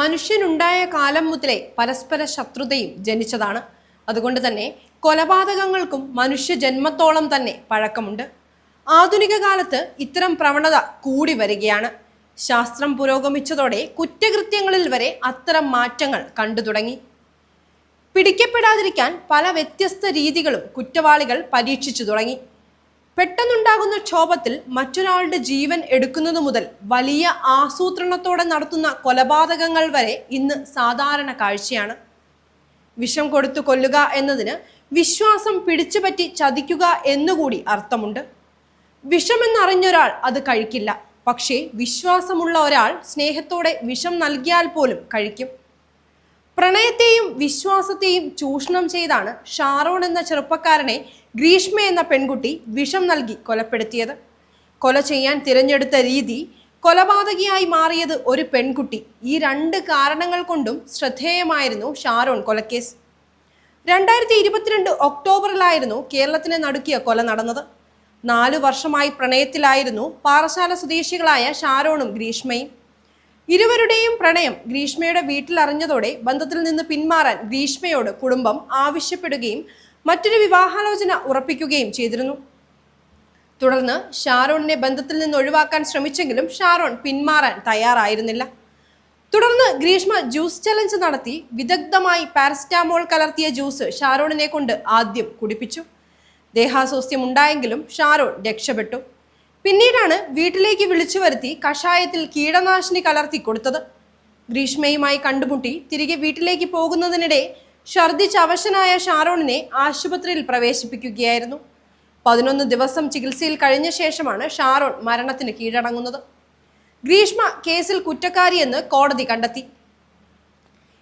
മനുഷ്യനുണ്ടായ കാലം മുതലേ പരസ്പര ശത്രുതയും ജനിച്ചതാണ്. അതുകൊണ്ട് തന്നെ കൊലപാതകങ്ങൾക്കും മനുഷ്യ ജന്മത്തോളം തന്നെ പഴക്കമുണ്ട്. ആധുനിക കാലത്ത് ഇത്തരം പ്രവണത കൂടി വരികയാണ്. ശാസ്ത്രം പുരോഗമിച്ചതോടെ കുറ്റകൃത്യങ്ങളിൽ വരെ അത്തരം മാറ്റങ്ങൾ കണ്ടു തുടങ്ങി. പിടിക്കപ്പെടാതിരിക്കാൻ പല വ്യത്യസ്ത രീതികളും കുറ്റവാളികൾ പരീക്ഷിച്ചു തുടങ്ങി. പെട്ടെന്നുണ്ടാകുന്ന ക്ഷോഭത്തിൽ മറ്റൊരാളുടെ ജീവൻ എടുക്കുന്നത് മുതൽ വലിയ ആസൂത്രണത്തോടെ നടത്തുന്ന കൊലപാതകങ്ങൾ വരെ ഇന്ന് സാധാരണ കാഴ്ചയാണ്. വിഷം കൊടുത്തു കൊല്ലുക എന്നതിന് വിശ്വാസം പിടിച്ചുപറ്റി ചതിക്കുക എന്നുകൂടി അർത്ഥമുണ്ട്. വിഷമെന്നറിഞ്ഞൊരാൾ അത് കഴിക്കില്ല. പക്ഷേ വിശ്വാസമുള്ള ഒരാൾ സ്നേഹത്തോടെ വിഷം നൽകിയാൽ പോലും കഴിക്കും. പ്രണയത്തെയും വിശ്വാസത്തെയും ചൂഷണം ചെയ്താണ് ഷാറോൺ എന്ന ചെറുപ്പക്കാരനെ ഗ്രീഷ്മ എന്ന പെൺകുട്ടി വിഷം നൽകി കൊലപ്പെടുത്തിയത്. കൊല ചെയ്യാൻ തിരഞ്ഞെടുത്ത രീതി കൊലപാതകിയായി മാറിയത് ഒരു പെൺകുട്ടി. ഈ രണ്ട് കാരണങ്ങൾ കൊണ്ടും ശ്രദ്ധേയമായിരുന്നു ഷാരോൺ കൊലക്കേസ്. രണ്ടായിരത്തി ഇരുപത്തിരണ്ട് ഒക്ടോബറിലായിരുന്നു കേരളത്തിന് നടുക്കിയ കൊല നടന്നത്. നാലു വർഷമായി പ്രണയത്തിലായിരുന്നു പാറശാല സ്വദേശികളായ ഷാരോണും ഗ്രീഷ്മയും. ഇരുവരുടെയും പ്രണയം ഗ്രീഷ്മയുടെ വീട്ടിൽ അറിഞ്ഞതോടെ ബന്ധത്തിൽ നിന്ന് പിന്മാറാൻ ഗ്രീഷ്മയോട് കുടുംബം ആവശ്യപ്പെടുകയും മറ്റൊരു വിവാഹാലോചന ഉറപ്പിക്കുകയും ചെയ്തിരുന്നു. തുടർന്ന് ഷാരോണിനെ ബന്ധത്തിൽ നിന്ന് ഒഴിവാക്കാൻ ശ്രമിച്ചെങ്കിലും ഷാരോൺ പിന്മാറാൻ തയ്യാറായിരുന്നില്ല. തുടർന്ന് ഗ്രീഷ്മ ജ്യൂസ് ചലഞ്ച് നടത്തി വിദഗ്ധമായി പാരസ്റ്റാമോൾ കലർത്തിയ ജ്യൂസ് ഷാരോണിനെ കൊണ്ട് ആദ്യം കുടിപ്പിച്ചു. ദേഹാസ്വാസ്ഥ്യം ഉണ്ടായെങ്കിലും ഷാരോൺ രക്ഷപ്പെട്ടു. പിന്നീടാണ് വീട്ടിലേക്ക് വിളിച്ചു വരുത്തി കഷായത്തിൽ കീടനാശിനി കലർത്തി കൊടുത്തത്. ഗ്രീഷ്മയുമായി കണ്ടുമുട്ടി തിരികെ വീട്ടിലേക്ക് പോകുന്നതിനിടെ ഛർദിച്ച് അവശനായ ഷാരോണിനെ ആശുപത്രിയിൽ പ്രവേശിപ്പിക്കുകയായിരുന്നു. പതിനൊന്ന് ദിവസം ചികിത്സയിൽ കഴിഞ്ഞ ശേഷമാണ് ഷാരോൺ മരണത്തിന് കീഴടങ്ങുന്നത്. ഗ്രീഷ്മ കേസിൽ കുറ്റക്കാരിയെന്ന് കോടതി കണ്ടെത്തി.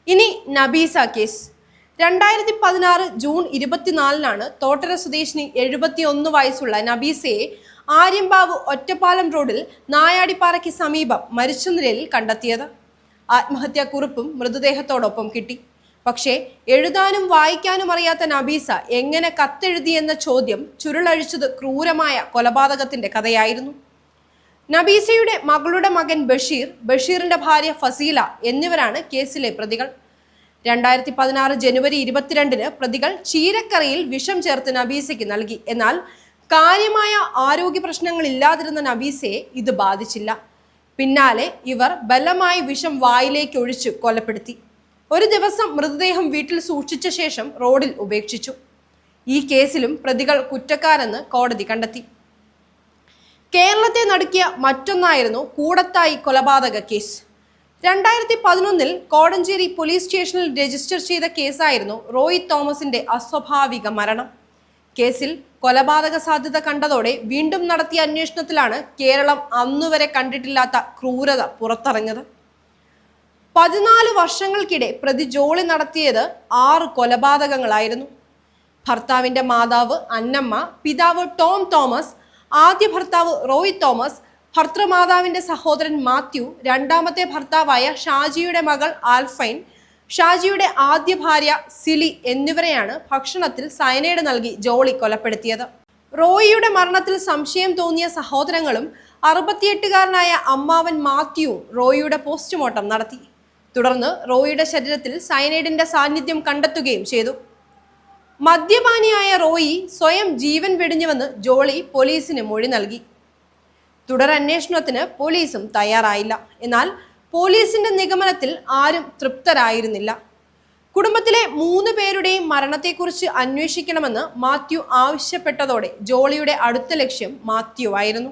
ഇനി നബീസ കേസ്. രണ്ടായിരത്തി പതിനാറ് ജൂൺ ഇരുപത്തിനാലിനാണ് തോട്ടര സ്വദേശിനി എഴുപത്തിയൊന്ന് വയസ്സുള്ള നബീസയെ ആര്യമ്പാവ് ഒറ്റപ്പാലം റോഡിൽ നായാടിപ്പാറയ്ക്ക് സമീപം മരിച്ച നിലയിൽ കണ്ടെത്തിയത്. ആത്മഹത്യാക്കുറിപ്പും മൃതദേഹത്തോടൊപ്പം കിട്ടി. പക്ഷേ എഴുതാനും വായിക്കാനും അറിയാത്ത നബീസ എങ്ങനെ കത്തെഴുതിയെന്ന ചോദ്യം ചുരുളഴിച്ചത് ക്രൂരമായ കൊലപാതകത്തിന്റെ കഥയായിരുന്നു. നബീസയുടെ മകളുടെ മകൻ ബഷീർ ബഷീറിന്റെ ഭാര്യ ഫസീല എന്നിവരാണ് കേസിലെ പ്രതികൾ. രണ്ടായിരത്തി പതിനാറ് ജനുവരി ഇരുപത്തിരണ്ടിന് പ്രതികൾ ചീരക്കറിയിൽ വിഷം ചേർത്ത് നബീസയ്ക്ക് നൽകി. എന്നാൽ കാര്യമായ ആരോഗ്യ പ്രശ്നങ്ങൾ ഇല്ലാതിരുന്ന നബീസയെ ഇത് ബാധിച്ചില്ല. പിന്നാലെ ഇവർ ബലമായി വിഷം വായിലേക്ക് ഒഴിച്ച് കൊലപ്പെടുത്തി. ഒരു ദിവസം മൃതദേഹം വീട്ടിൽ സൂക്ഷിച്ച ശേഷം റോഡിൽ ഉപേക്ഷിച്ചു. ഈ കേസിലും പ്രതികൾ കുറ്റക്കാരെന്ന് കോടതി കണ്ടെത്തി. കേരളത്തെ നടുക്കിയ മറ്റൊന്നായിരുന്നു കൂടത്തായി കൊലപാതക കേസ്. രണ്ടായിരത്തി പതിനൊന്നിൽ കോടഞ്ചേരി പോലീസ് സ്റ്റേഷനിൽ രജിസ്റ്റർ ചെയ്ത കേസായിരുന്നു റോയ് തോമസിന്റെ അസ്വാഭാവിക മരണം. കേസിൽ കൊലപാതക സാധ്യത കണ്ടതോടെ വീണ്ടും നടത്തിയ അന്വേഷണത്തിലാണ് കേരളം അന്നുവരെ കണ്ടിട്ടില്ലാത്ത ക്രൂരത പുറത്തിറങ്ങിയത്. പതിനാല് വർഷങ്ങൾക്കിടെ പ്രതി ജോളി നടത്തിയത് ആറ് കൊലപാതകങ്ങളായിരുന്നു. ഭർത്താവിന്റെ മാതാവ് അന്നമ്മ പിതാവ് ടോം തോമസ് ആദ്യ ഭർത്താവ് റോയ് തോമസ് ഭർത്തൃമാതാവിന്റെ സഹോദരൻ മാത്യു രണ്ടാമത്തെ ഭർത്താവായ ഷാജിയുടെ മകൾ ആൽഫൈൻ ഷാജിയുടെ ആദ്യ ഭാര്യ സിലി എന്നിവരെയാണ് ഭക്ഷണത്തിൽ സയനൈഡ് നൽകി ജോളി കൊലപ്പെടുത്തിയത്. റോയിയുടെ മരണത്തിൽ സംശയം തോന്നിയ സഹോദരങ്ങളും അറുപത്തിയെട്ടുകാരനായ അമ്മാവൻ മാത്യുവും റോയിയുടെ പോസ്റ്റ്മോർട്ടം നടത്തി. തുടർന്ന് റോയിയുടെ ശരീരത്തിൽ സയനൈഡിന്റെ സാന്നിധ്യം കണ്ടെത്തുകയും ചെയ്തു. മദ്യപാനിയായ റോയി സ്വയം ജീവൻ വെടിഞ്ഞുവെന്ന് ജോളി പോലീസിന് മൊഴി നൽകി. തുടരന്വേഷണത്തിന് പോലീസും തയ്യാറായില്ല. എന്നാൽ പോലീസിന്റെ നിഗമനത്തിൽ ആരും തൃപ്തരായിരുന്നില്ല. കുടുംബത്തിലെ മൂന്ന് പേരുടെയും മരണത്തെക്കുറിച്ച് അന്വേഷിക്കണമെന്ന് മാത്യു ആവശ്യപ്പെട്ടതോടെ ജോളിയുടെ അടുത്ത ലക്ഷ്യം മാത്യു ആയിരുന്നു.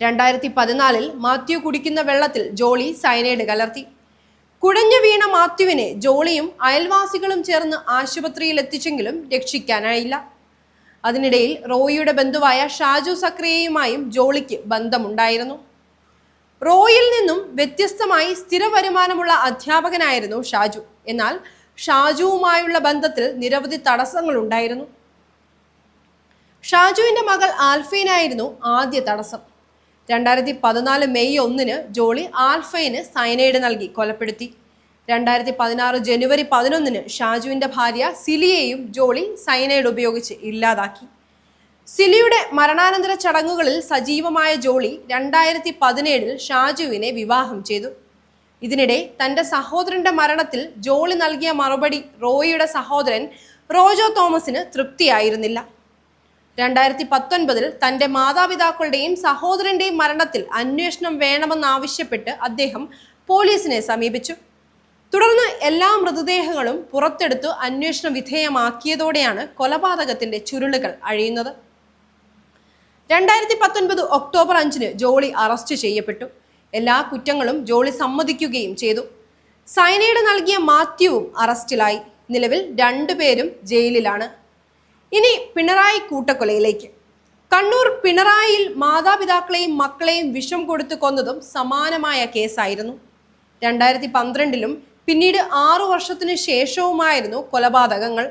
രണ്ടായിരത്തി പതിനാലിൽ മാത്യു കുടിക്കുന്ന വെള്ളത്തിൽ ജോളി സയനൈഡ് കലർത്തി. കുഴഞ്ഞു വീണ മാത്യുവിനെ ജോളിയും അയൽവാസികളും ചേർന്ന് ആശുപത്രിയിൽ എത്തിച്ചെങ്കിലും രക്ഷിക്കാനായില്ല. അതിനിടയിൽ റോയിയുടെ ബന്ധുവായ ഷാജു സക്രിയയുമായും ജോളിക്ക് ബന്ധമുണ്ടായിരുന്നു. റോയിൽ നിന്നും വ്യത്യസ്തമായി സ്ഥിര വരുമാനമുള്ള അധ്യാപകനായിരുന്നു ഷാജു. എന്നാൽ ഷാജുവുമായുള്ള ബന്ധത്തിൽ നിരവധി തടസ്സങ്ങൾ ഉണ്ടായിരുന്നു. ഷാജുവിന്റെ മകൾ ആൽഫൈനായിരുന്നു ആദ്യ തടസ്സം. രണ്ടായിരത്തി പതിനാല് മെയ് ഒന്നിന് ജോളി ആൽഫൈന് സയനൈഡ് നൽകി കൊലപ്പെടുത്തി. രണ്ടായിരത്തി പതിനാറ് ജനുവരി പതിനൊന്നിന് ഷാജുവിന്റെ ഭാര്യ സിലിയെയും ജോളി സയനൈഡ് ഉപയോഗിച്ച് ഇല്ലാതാക്കി. സിലിയുടെ മരണാനന്തര ചടങ്ങുകളിൽ സജീവമായ ജോളി രണ്ടായിരത്തി പതിനേഴിൽ ഷാജുവിനെ വിവാഹം ചെയ്തു. ഇതിനിടെ തന്റെ സഹോദരന്റെ മരണത്തിൽ ജോളി നൽകിയ മറുപടി റോയിയുടെ സഹോദരൻ റോജോ തോമസിന് തൃപ്തിയായിരുന്നില്ല. രണ്ടായിരത്തി പത്തൊൻപതിൽ തന്റെ മാതാപിതാക്കളുടെയും സഹോദരന്റെയും മരണത്തിൽ അന്വേഷണം വേണമെന്നാവശ്യപ്പെട്ട് അദ്ദേഹം പോലീസിനെ സമീപിച്ചു. തുടർന്ന് എല്ലാ മൃതദേഹങ്ങളും പുറത്തെടുത്തു അന്വേഷണ വിധേയമാക്കിയതോടെയാണ് കൊലപാതകത്തിന്റെ ചുരുളുകൾ അഴിയുന്നത്. രണ്ടായിരത്തി പത്തൊൻപത് ഒക്ടോബർ അഞ്ചിന് ജോളി അറസ്റ്റ് ചെയ്യപ്പെട്ടു. എല്ലാ കുറ്റങ്ങളും ജോളി സമ്മതിക്കുകയും ചെയ്തു. സൈനൈഡ് നൽകിയ മാത്യുവും അറസ്റ്റിലായി. നിലവിൽ രണ്ടുപേരും ജയിലിലാണ്. ഇനി പിണറായി കൂട്ടക്കൊലയിലേക്ക്. കണ്ണൂർ പിണറായിയിൽ മാതാപിതാക്കളെയും മക്കളെയും വിഷം കൊടുത്തു കൊന്നതും സമാനമായ കേസായിരുന്നു. രണ്ടായിരത്തി പന്ത്രണ്ടിലും പിന്നീട് ആറു വർഷത്തിനു ശേഷവുമായിരുന്നു കൊലപാതകങ്ങൾ.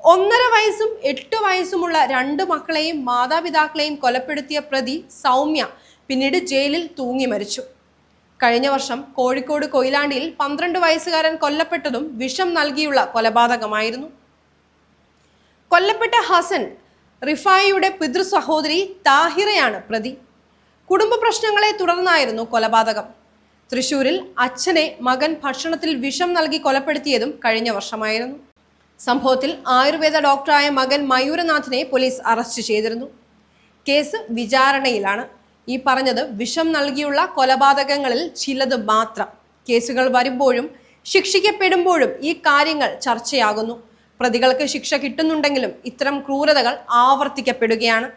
ഒന്നര വയസ്സും എട്ട് വയസ്സുമുള്ള രണ്ട് മക്കളെയും മാതാപിതാക്കളെയും കൊലപ്പെടുത്തിയ പ്രതി സൗമ്യ പിന്നീട് ജയിലിൽ തൂങ്ങി മരിച്ചു. കഴിഞ്ഞ വർഷം കോഴിക്കോട് കൊയിലാണ്ടിയിൽ പന്ത്രണ്ട് വയസ്സുകാരൻ കൊല്ലപ്പെട്ടതും വിഷം നൽകിയുള്ള കൊലപാതകമായിരുന്നു. കൊല്ലപ്പെട്ട ഹസൻ റിഫായിയുടെ പിതൃ സഹോദരി താഹിറയാണ് പ്രതി. കുടുംബ പ്രശ്നങ്ങളെ തുടർന്നായിരുന്നു കൊലപാതകം. തൃശൂരിൽ അച്ഛനെ മകൻ ഭക്ഷണത്തിൽ വിഷം നൽകി കൊലപ്പെടുത്തിയതും കഴിഞ്ഞ വർഷമായിരുന്നു. സംഭവത്തിൽ ആയുർവേദ ഡോക്ടറായ മകൻ മയൂരനാഥിനെ പോലീസ് അറസ്റ്റ് ചെയ്തിരുന്നു. കേസ് വിചാരണയിലാണ്. ഈ പറഞ്ഞത് വിഷം നൽകിയുള്ള കൊലപാതകങ്ങളിൽ ചിലത് മാത്രം. കേസുകൾ വരുമ്പോഴും ശിക്ഷിക്കപ്പെടുമ്പോഴും ഈ കാര്യങ്ങൾ ചർച്ചയാകുന്നു. പ്രതികൾക്ക് ശിക്ഷ കിട്ടുന്നുണ്ടെങ്കിലും ഇത്തരം ക്രൂരതകൾ ആവർത്തിക്കപ്പെടുകയാണ്.